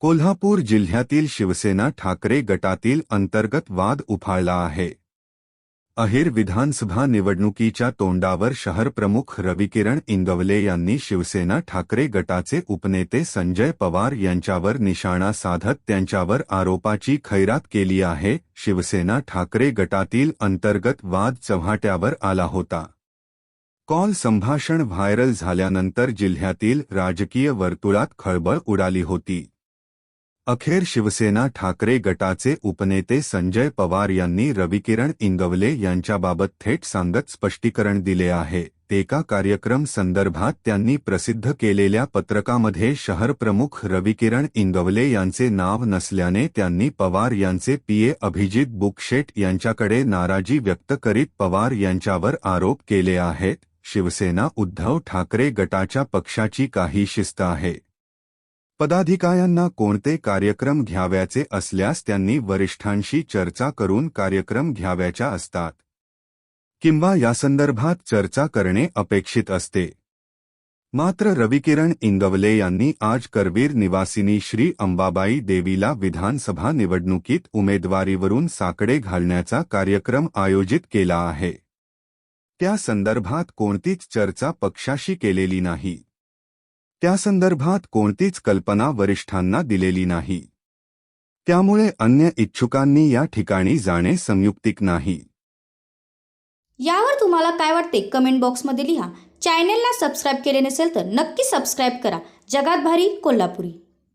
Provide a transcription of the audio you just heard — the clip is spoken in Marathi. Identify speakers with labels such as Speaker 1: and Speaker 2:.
Speaker 1: कोल्हापूर जिल्ह्यातील शिवसेना ठाकरे गटातील अंतर्गत वाद उफाळला आहे. अहेर विधानसभा निवडणुकीच्या तोंडावर शहरप्रमुख रविकिरण इंगवले यांनी शिवसेना ठाकरे गटाचे उपनेते संजय पवार यांच्यावर निशाणा साधत त्यांच्यावर आरोपाची खैरात केली आहे. शिवसेना ठाकरे गटातील अंतर्गत वाद चव्हाट्यावर आला होता. कॉल संभाषण व्हायरल झाल्यानंतर जिल्ह्यातील राजकीय वर्तुळात खळबळ उडाली होती. अखेर शिवसेना ठाकरे गटाचे उपनेते संजय पवार यांनी रविकिरण इंगवले यांच्याबाबत थेट सांगत स्पष्टीकरण दिले आहे. एका कार्यक्रम संदर्भात त्यांनी प्रसिद्ध केलेल्या पत्रकामध्ये शहरप्रमुख रविकिरण इंगवले यांचे नाव नसल्याने त्यांनी पवार यांचे पीए अभिजित बुकशेट यांच्याकडे नाराजी व्यक्त करीत पवार यांच्यावर आरोप केले आहेत. शिवसेना उद्धव ठाकरे गटाच्या पक्षाची काही शिस्त आहे. पदाधिकाऱ्यांना कोणते कार्यक्रम घ्याव्याचे असल्यास त्यांनी वरिष्ठांशी चर्चा करून कार्यक्रम घ्याव्याच्या असतात. किंवा यासंदर्भात चर्चा करणे अपेक्षित असते. मात्र रविकिरण इंदवले यांनी आज करवीर निवासिनी श्री अंबाबाई देवीला विधानसभा निवडणुकीत उमेदवारीवरून साकडे घालण्याचा कार्यक्रम आयोजित केला आहे. त्या संदर्भात कोणतीच चर्चा पक्षाशी केलेली नाही. त्या संदर्भात कोणतीच कल्पना वरिष्ठांना दिलेली नाही. त्यामुळे अन्य इच्छुकांनी या ठिकाणी जाणे संयुक्तिक नाही.
Speaker 2: यावर तुम्हाला काय वाटते कमेंट बॉक्समध्ये लिहा. चॅनेलला सबस्क्राईब केले नसेल तर नक्की सबस्क्राईब करा. जगात भारी कोल्हापुरी.